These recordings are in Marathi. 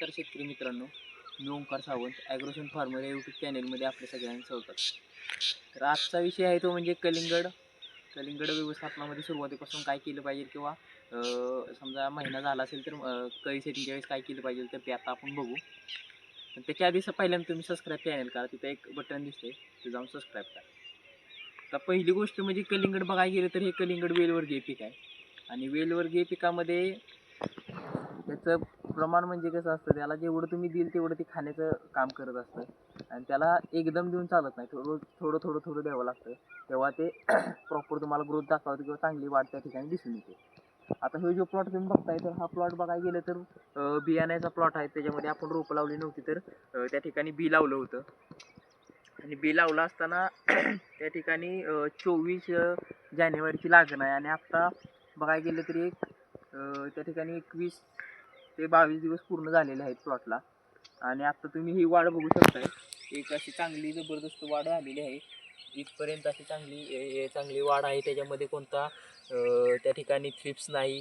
तर शेतकरी मित्रांनो मी ओंकार सावंत ॲग्रोसन फार्मर या यूट्यूब चॅनेलमध्ये आपल्या सगळ्यांचं स्वागत तर आजचा विषय आहे तो म्हणजे कलिंगड. कलिंगड व्यवस्थापनामध्ये सुरुवातीपासून काय केलं पाहिजे किंवा समजा महिना झाला असेल तर कळी सेटिंगच्या वेळेस काय केलं पाहिजे तर ते आता आपण बघू. पण त्याच्या आधी पहिल्यांदा तुम्ही सबस्क्राईब चॅनल करा तिथं एक बटन दिसते ते जाऊन सबस्क्राईब करा. तर पहिली गोष्ट म्हणजे कलिंगड बघायला गेलं तर हे कलिंगड वेलवर्गीय पीक आहे. आणि वेलवर्गीय पिकामध्ये त्याचं प्रमाण म्हणजे कसं असतं त्याला जेवढं तुम्ही देईल तेवढं ते खाण्याचं काम करत असतं. आणि त्याला एकदम देऊन चालत नाही रोज थोडं थोडं थोडं द्यावं लागतं. तेव्हा ते प्रॉपर तुम्हाला ग्रोथ दाखवतं किंवा चांगली वाढ त्या ठिकाणी दिसून येते. आता हे जो प्लॉट तुम्ही बघताय तर हा प्लॉट बघायला गेलं तर बियाण्याचा प्लॉट आहे. त्याच्यामध्ये आपण रोपं लावली नव्हती तर त्या ठिकाणी बी लावलं होतं. आणि बी लावलं असताना त्या ठिकाणी चोवीस जानेवारीची लागण आहे. आणि आत्ता बघायला गेलं तरी एक त्या ठिकाणी एकवीस ते बावीस दिवस पूर्ण झालेले आहेत प्लॉटला आणि आता तुम्ही ही वाढ बघू शकताय. एक अशी चांगली जबरदस्त वाढ झालेली आहे. इथपर्यंत अशी चांगली ए- चांगली वाढ आहे. त्याच्यामध्ये कोणता त्या ठिकाणी थ्रिप्स नाही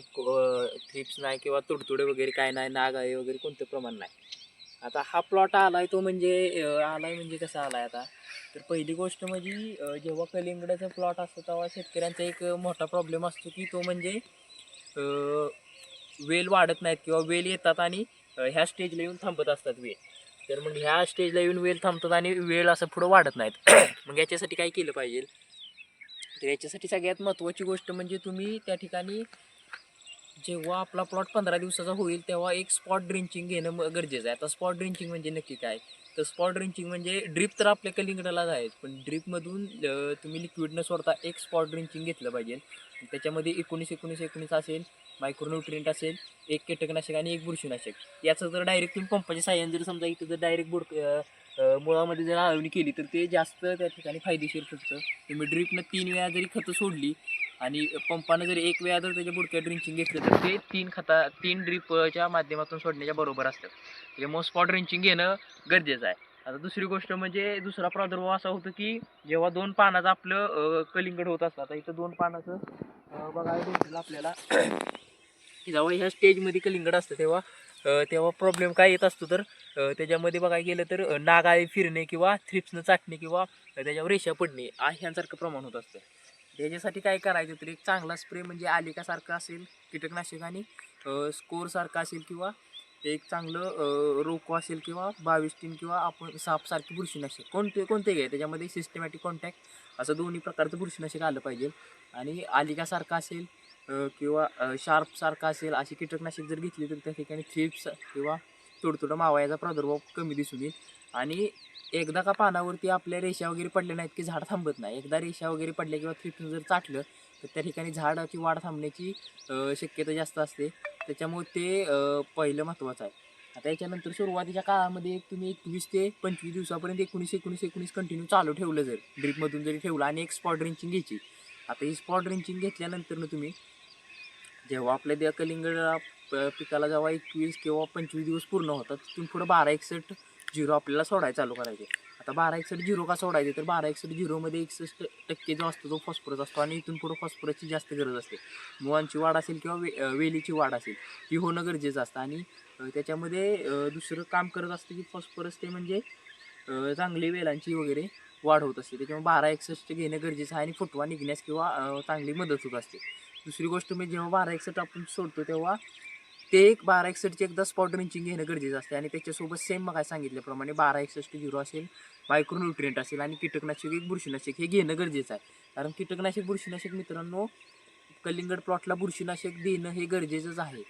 थ्रिप्स नाही किंवा तुडतुडे वगैरे काय नाही नाग आहे वगैरे कोणतं प्रमाण नाही. आता हा प्लॉट आला आहे तो म्हणजे आला आहे म्हणजे कसा आला आहे आता? तर पहिली गोष्ट म्हणजे जेव्हा कलिंगडाचा प्लॉट असतो तेव्हा शेतकऱ्यांचा एक मोठा प्रॉब्लेम असतो की तो म्हणजे वेल वाढत नाहीत किंवा वेल येतात आणि ह्या स्टेजला येऊन थांबत असतात वेल. तर मग ह्या स्टेजला येऊन वेल थांबतात आणि वेळ असं पुढं वाढत नाहीत. मग याच्यासाठी काय केलं पाहिजे? तर याच्यासाठी सगळ्यात महत्त्वाची गोष्ट म्हणजे तुम्ही त्या ठिकाणी जेव्हा आपला प्लॉट पंधरा दिवसाचा होईल तेव्हा एक स्पॉट ड्रिंचिंग घेणं गरजेचं आहे. आता स्पॉट ड्रिंचिंग म्हणजे नक्की काय? तर स्पॉट ड्रिंचिंग म्हणजे ड्रीप तर आपल्या कलिंगडालाच आहेत पण ड्रीपमधून तुम्ही लिक्विड न सोडता एक स्पॉट ड्रिंचिंग घेतलं पाहिजे. त्याच्यामध्ये एकोणीस एकोणीस एकोणीस असेल मायक्रोन्युट्रिएंट असेल एक कीटकनाशक आणि एक बुरशीनाशक. याचं जर डायरेक्ट तुम्ही पंपाच्या साह्याने जर समजा इथं जर डायरेक्ट बुड मुळामध्ये जर आळवणी केली तर ते जास्त त्या ठिकाणी फायदेशीर ठरतं. तुम्ही ड्रीपनं तीन वेळा जरी खतं सोडली आणि पंपानं जर एक वेळा जर त्याच्या बुडक्या ड्रिंचिंग घेतलं तर ते तीन खता तीन ड्रिपच्या माध्यमातून सोडण्याच्या बरोबर असतात त्याच्यामुळे स्पॉट ड्रिंचिंग घेणं गरजेचं आहे. आता दुसरी गोष्ट म्हणजे दुसरा प्रादुर्भाव असा होतो की जेव्हा दोन पानाचं आपलं कलिंगड होत असतं आता इथं दोन पानाचं बघायला भेटलं आपल्याला. की जेव्हा ह्या स्टेजमध्ये कलिंगड असतं तेव्हा तेव्हा प्रॉब्लेम काय येत असतो तर त्याच्यामध्ये बघायला गेलं तर नागाळी फिरणे किंवा थ्रिप्सनं चाटणे किंवा त्याच्यावर रेषा पडणे ह्यांसारखं प्रमाण होत असतं. त्याच्यासाठी काय करायचं तर एक चांगला स्प्रे म्हणजे आलिकासारखं असेल कीटकनाशक आणि स्कोरसारखं असेल किंवा एक चांगलं रोको असेल किंवा बावीस किंवा आपण सापसारखी बुरशीनाशक कोणते कोणते घ्या त्याच्यामध्ये सिस्टमॅटिक कॉन्टॅक्ट असं दोन्ही प्रकारचं बुरशीनाशक आलं पाहिजे. आणि आलिकासारखं असेल किंवा शार्पसारखा शार्पसारखं असेल अशी कीटकनाशक जर घेतली तर त्या ठिकाणी थ्रिप्स किंवा तुडतुडं मावायाचा प्रादुर्भाव कमी दिसून येईल. आणि एकदा का पानावरती आपल्या रेषा वगैरे पडल्या नाहीत की झाड थांबत नाही. एकदा रेषा वगैरे पडल्या किंवा थ्रिप्सनं जर चाटलं तर त्या ठिकाणी झाडाची वाढ थांबण्याची शक्यता जास्त असते. त्याच्यामुळे ते पहिलं महत्त्वाचं आहे. आता याच्यानंतर सुरुवातीच्या काळामध्ये तुम्ही एकवीस ते पंचवीस दिवसापर्यंत एकोणीस एकोणीस एकोणीस कंटिन्यू चालू ठेवलं जर. ड्रिपमधून जरी ठेवलं आणि एक स्पॉट ड्रिंचिंग घ्यायची. आता ही स्पॉट ड्रिंचिंग घेतल्यानंतर तुम्ही जेव्हा आपल्या त्या कलिंगडला पिकाला जेव्हा एकवीस किंवा पंचवीस दिवस पूर्ण होतात तिथून पुढं बारा एकसष्ट झिरो आपल्याला सोडायला चालू करायचे. आता बारा एकसष्ट झिरो का सोडायचे तर बारा एकसष्ट झिरोमध्ये एकसष्ट टक्के जो असतो तो फॉस्फरस असतो आणि इथून पुढं फॉस्फरसची जास्त गरज असते. मुळांची वाढ असेल किंवा वे वेलीची वाढ असेल ही होणं गरजेचं असतं. आणि त्याच्यामध्ये दुसरं काम करत असतं की फॉस्फरस ते म्हणजे चांगली वेलांची वगैरे वाढ होत असते. त्याच्यामुळे बारा एकसष्ट घेणं गरजेचं आहे आणि फुटवा निघण्यास किंवा चांगली मदत होत असते. दुसरी गोष्ट म्हणजे जेव्हा बारा एकसठ आपण सोडतो तेव्हा ते एक बारा एकसष्टची एकदा स्पॉट ड्रिंचिंग घेणं गरजेचं असते. आणि त्याच्यासोबत सेम मग काय सांगितल्याप्रमाणे बारा एकसष्ट झिरो असेल मायक्रोन्युट्रिएंट असेल आणि कीटकनाशक एक बुरशीनाशक हे घेणं गरजेचं आहे. कारण कीटकनाशक बुरशीनाशक मित्रांनो कलिंगड प्लॉटला बुरशीनाशक देणं हे गरजेचंच आहे.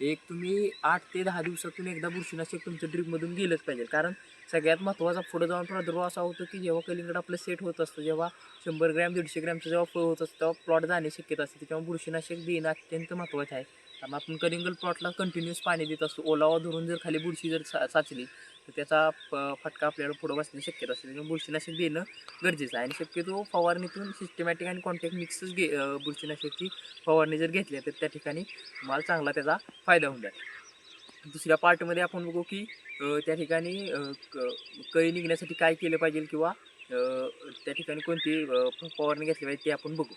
एक तुम्ही आठ ते दहा दिवसातून एकदा बुरशीनाशक तुमच्या ड्रीपमधून गेलंच पाहिजे. कारण सगळ्यात महत्त्वाचा पुढे जाऊन प्रादुर्भाव असा होतो की जेव्हा कलिंगड आपलं सेट होत असतं जेव्हा शंभर ग्रॅम दीडशे ग्रॅमचं जेव्हा फळ होत असतं तेव्हा प्लॉट जाणे शक्यता असते. त्याच्यामुळे बुरशीनाशक देणं अत्यंत महत्त्वाचं आहे. कारण आपण कलिंगड प्लॉटला कंटिन्युअस पाणी देत असतो. ओलावा धरून जर खाली बुरशी जर सा साचली तर त्याचा प- फटका आपल्याला पुढं बसण्याची शक्यता असते. त्यामुळे बुरशीनाशक देणं गरजेचं आहे. आणि शक्यतो फवारणीतून सिस्टमॅटिक आणि कॉन्टॅक्ट मिक्सच घे बुरशीनाशकची फवारणी जर घेतली तर त्या ठिकाणी तुम्हाला चांगला त्याचा फायदा होऊन जाईल. दुसऱ्या पार्टमध्ये आपण बघू की अं, त्या ठिकाणी कळी निघण्यासाठी काय केलं पाहिजे किंवा अं, त्या ठिकाणी कोणती फवारणी घेतली पाहिजे ते आपण बघू.